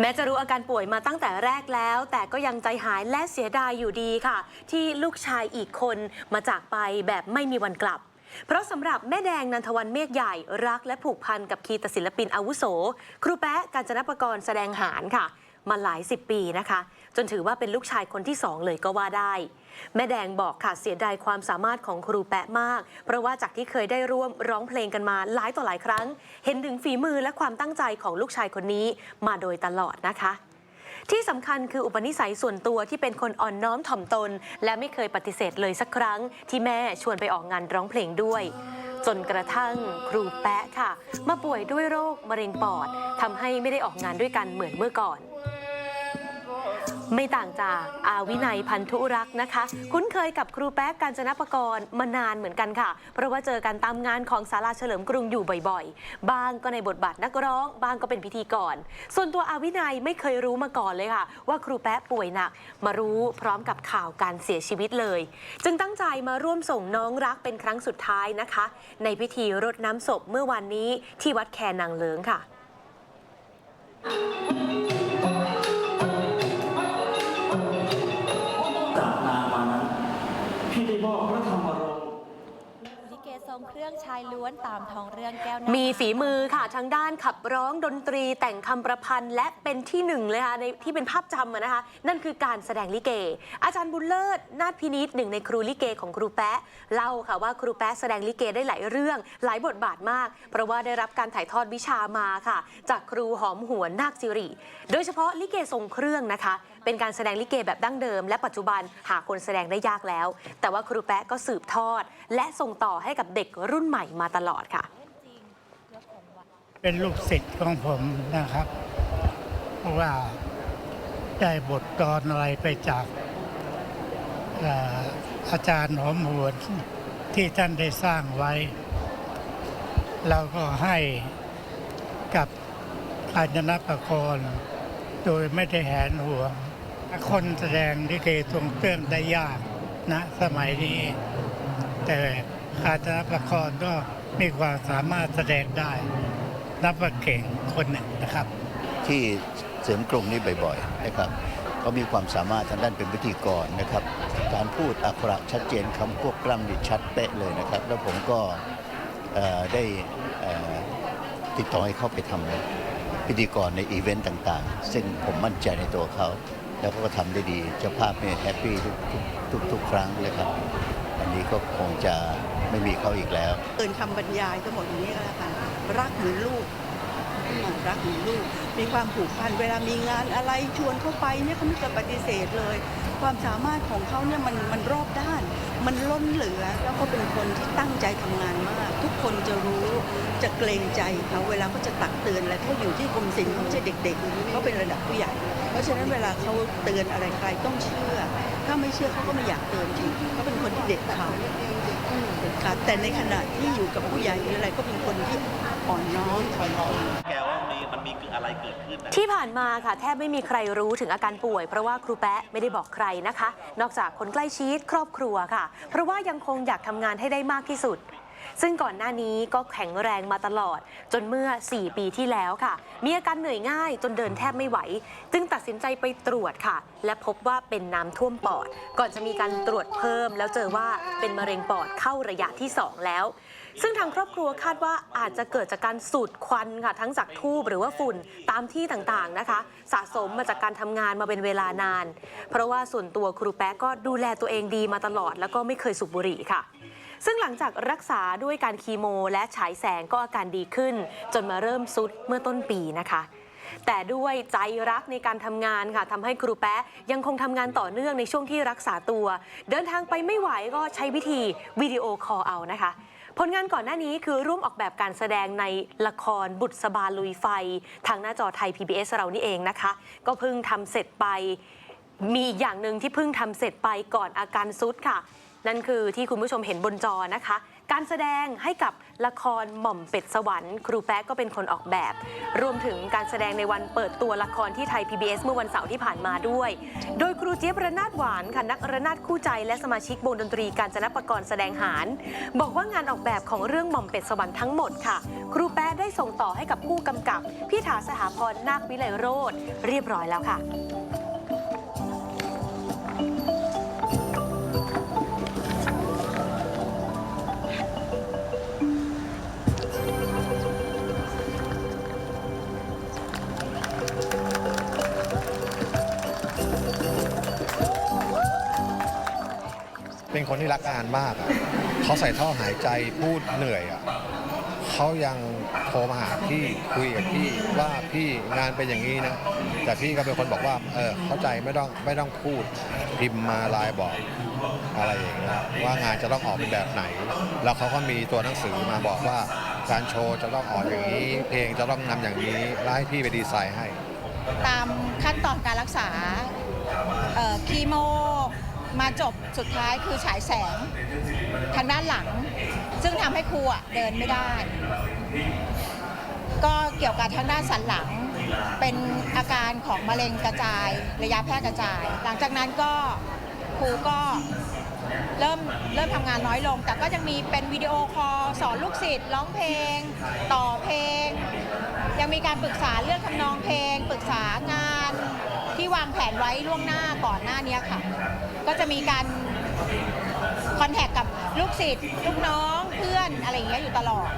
แม้จะรู้อาการป่วยมาตั้งแต่แรกแล้ว แต่ก็ยังใจหายและเสียดายอยู่ดีค่ะ ที่ลูกชายอีกคนมาจากไปแบบไม่มีวันกลับ เพราะสำหรับแม่แดงนันทวันเมฆใหญ่รักและผูกพันกับคีตศิลปินอาวุโส ครูแป๊ะการจนประกรณ์แสดงหารค่ะ มาหลายสิบปีนะคะ จนถือว่าเป็นลูกชายคนที่สองเลยก็ว่าได้ แม่แดงบอกค่ะเสียดายความสามารถของครูแปะมาก เพราะว่าจากที่เคยได้ร่วมร้องเพลงกันมาหลายต่อหลายครั้ง เห็นถึงฝีมือและความตั้งใจของลูกชายคนนี้มาโดยตลอดนะคะที่สำคัญคืออุปนิสัยส่วนตัวที่เป็นคนอ่อนน้อมถ่อมตน และไม่เคยปฏิเสธเลยสักครั้ง ที่แม่ชวนไปออกงานร้องเพลงด้วย จนกระทั่งครูแปะค่ะ มาป่วยด้วยโรคมะเร็งปอดทำให้ไม่ได้ออกงานด้วยกันเหมือนเมื่อก่อน ไม่ต่างจากอาวินัยพันธุรักษ์นะคะ คุ้นเคยกับครูแป๊กการจนประกรณ์มานานเหมือนกันค่ะ เพราะว่าเจอกันตามงานของศาลาเฉลิมกรุงอยู่บ่อยๆ บางก็ในบทบาทนักร้อง บางก็เป็นพิธีกร ส่วนตัวอาวินัยไม่เคยรู้มาก่อนเลยค่ะ ว่าครูแป๊ะป่วยหนัก มารู้พร้อมกับข่าวการเสียชีวิตเลย จึงตั้งใจมาร่วมส่งน้องรักเป็นครั้งสุดท้ายนะคะ ในพิธีรดน้ำศพเมื่อวันนี้ที่วัดแคนางเลิงค่ะ ฝีมือค่ะทางด้านขับร้องดนตรีแต่งคำประพันธ์ และเป็นที่หนึ่งเลยค่ะในที่เป็นภาพจำอะนะคะ นั่นคือการแสดงลิเก อาจารย์บุญเลิศนาถพินิษหนึ่งในครูลิเกของครูแปะเล่าค่ะว่าครูแปะแสดงลิเกได้หลายเรื่อง หลายบทบาทมาก เพราะว่าได้รับการถ่ายทอดวิชามาค่ะ จากครูหอมหัวนนาคสิริโดยเฉพาะลิเกทรงเครื่องนะคะ เป็นการแสดงลิเกแบบดั้งเดิม และปัจจุบันหาคนแสดงได้ยากแล้ว แต่ว่าครูแปะก็สืบทอด และส่งต่อให้กับเด็กรุ่นใหม่มาตลอดค่ะ จริงเพื่อคงไว้ เป็นลูกศิษย์ของผมนะครับ เพราะว่าได้บทกลอนอะไรไปจากอาจารย์หอมหวนที่ท่านได้สร้างไว้แล้วก็ให้กับอาจนประกรณ์โดยไม่ได้แหนห่วคนแสดงลิเกทรงเครื่องได้ยากนะสมัยนี้ แต่อาจนประกรณ์ก็มีความสามารถแสดงได้ นับว่าเก่งคนหนึ่งนะครับ ที่เสริมกรุงนี่บ่อยๆนะครับเขามีความสามารถทางด้านเป็นพิธีกรนะครับ การพูดอักขระชัดเจนคำควบกล้ำนี่ชัดเป๊ะเลยนะครับ แล้วผมก็ได้ติดต่อให้เขาไปทำพิธีกรในอีเวนต์ต่างๆ ซึ่งผมมั่นใจในตัวเขา แล้วเขาก็ทำได้ดีเจ้าภาพเนี่ยแฮปปี้ทุกทุกทุกครั้งเลยครับ อันนี้ก็คงจะไม่มีเขาอีกแล้ว เกินคำบรรยายทั้งหมดอย่างนี้ก็แล้วกันรักเหมือนลูกรักเหมือนลูก มีความผูกพันเวลามีงานอะไรชวนเข้าไปเนี่ยเขาไม่เคยปฏิเสธเลย ความสามารถของเขาเนี่ยมันมันรอบด้าน มันล้นเหลือแล้วเขาเป็นคนที่ตั้งใจทำงานมาก ทุกคนจะรู้ จะเกรงใจเขาเวลาเขาจะตักเตือนอะไรเขาอยู่ที่กรมศิลป์เขาไม่ใช่เด็กๆเขาเป็นระดับผู้ใหญ่ เพราะฉะนั้นเวลาเขาเตือนอะไรใครต้องเชื่อ ถ้าไม่เชื่อเขาก็ไม่อยากเตือนจริงเขาเป็นคนที่เด็ดขาดค่ะแต่ในขณะที่อยู่กับผู้ใหญ่หรืออะไรก็เป็นคนที่อ่อนน้อมถ่อมตนแกว่ามีมันมีอะไรเกิดขึ้นนะที่ผ่านมาค่ะแทบไม่มีใครรู้ถึงอาการป่วย เพราะว่าครูแปะไม่ได้บอกใครนะคะ นอกจากคนใกล้ชิดครอบครัวค่ะ เพราะว่ายังคงอยากทำงานให้ได้มากที่สุด ซึ่งก่อนหน้านี้ก็แข็งแรงมาตลอด จนเมื่อ 4 ปีที่แล้วค่ะ มีอาการเหนื่อยง่ายจนเดินแทบไม่ไหว จึงตัดสินใจไปตรวจค่ะ และพบว่าเป็นน้ำท่วมปอด ก่อนจะมีการตรวจเพิ่ม แล้วเจอว่าเป็นมะเร็งปอดเข้าระยะที่ 2 แล้ว ซึ่งทางครอบครัวคาดว่าอาจจะเกิดจากการสูดควันค่ะทั้งจากทูบหรือว่าฝุ่นตามที่ต่างๆนะคะ สะสมมาจากการทำงานมาเป็นเวลานาน เพราะว่าส่วนตัวครูแป๊ะก็ดูแลตัวเองดีมาตลอด แล้วก็ไม่เคยสูบบุหรี่ค่ะ ซึ่งหลังจากรักษาด้วยการคีโม และฉายแสงก็อาการดีขึ้น จนมาเริ่มซุดเมื่อต้นปีนะคะ แต่ด้วยใจรักในการทำงานค่ะทำให้ครูแป๊ะยังคงทำงานต่อเนื่องในช่วงที่รักษาตัว เดินทางไปไม่ไหวก็ใช้วิธีวิดีโอคอลเอานะคะผลงานก่อนหน้านี้คือร่วมออกแบบการแสดงในละครบุตรสบาลุยไฟ ทางหน้าจอไทย PBS เรานี่เองนะคะ ก็เพิ่งทำเสร็จไป มีอีกอย่างหนึ่งที่เพิ่งทำเสร็จไปก่อนอาการซุดค่ะ นั่นคือที่คุณผู้ชมเห็นบนจอนะคะ การแสดงให้กับละครหม่อมเป็ดสวรรค์ ครูแป๊ะก็เป็นคนออกแบบ รวมถึงการแสดงในวันเปิดตัวละครที่ไทย PBS เมื่อวันเสาร์ที่ผ่านมาด้วย โดยครูเจี๊ยบระนาดหวานค่ะนักระนาดคู่ใจและสมาชิกวงดนตรีการจนประกรณ์แสดงหาร บอกว่างานออกแบบของเรื่องหม่อมเป็ดสวรรค์ทั้งหมดค่ะ ครูแป๊ะได้ส่งต่อให้กับผู้กำกับพี่ถาสถาพรนาควิไลโรธเรียบร้อยแล้วค่ะ เป็นคนที่รักงานมากอะเขาใส่ท่อหายใจพูดเหนื่อยอะเขายังโทรมาหาพี่คุยกับพี่ว่าพี่งานเป็นอย่างนี้นะ แต่พี่ก็เป็นคนบอกว่าเออเข้าใจไม่ต้องไม่ต้องพูดพิมพ์มาไลน์บอกอะไรอย่างเงี้ยว่างานจะต้องออกเป็นแบบไหน แล้วเขาก็มีตัวหนังสือมาบอกว่าการโชว์จะต้องออกอย่างนี้ เพลงจะต้องนำอย่างนี้แล้วให้พี่ไปดีไซน์ให้ ตามขั้นตอนการรักษาเอ่อคีโม มาจบสุดท้ายคือฉายแสงทางด้านหลัง ซึ่งทำให้ครูอะเดินไม่ได้ ก็เกี่ยวกับทางด้านสันหลัง เป็นอาการของมะเร็งกระจาย ระยะแพร่กระจาย หลังจากนั้นก็ครูก็เริ่มเริ่มทำงานน้อยลง แต่ก็ยังมีเป็นวิดีโอคอลสอนลูกศิษย์ร้องเพลง ต่อเพลง ยังมีการปรึกษาเรื่องทำนองเพลง ปรึกษางาน ที่วางแผนไว้ล่วงหน้าก่อนหน้านี้ค่ะ ก็จะมีการคอนแทคกับลูกศิษย์ลูกน้องเพื่อนอะไรอย่างเงี้ยอยู่ตลอด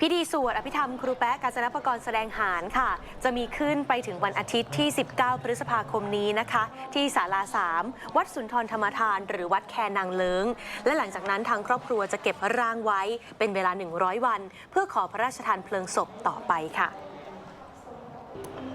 พิธีสวดอภิธรรมครูแป๊ะกาญจนปกรณ์แสดงหารค่ะ จะมีขึ้นไปถึงวันอาทิตย์ที่ 19 พฤษภาคมนี้นะคะ ที่ศาลา 3 วัดสุนทรธรรมทาน หรือวัดแคนางเลิงและหลังจากนั้นทางครอบครัวจะเก็บร่างไว้เป็นเวลา 100 วัน เพื่อขอพระราชทานเพลิงศพต่อไปค่ะ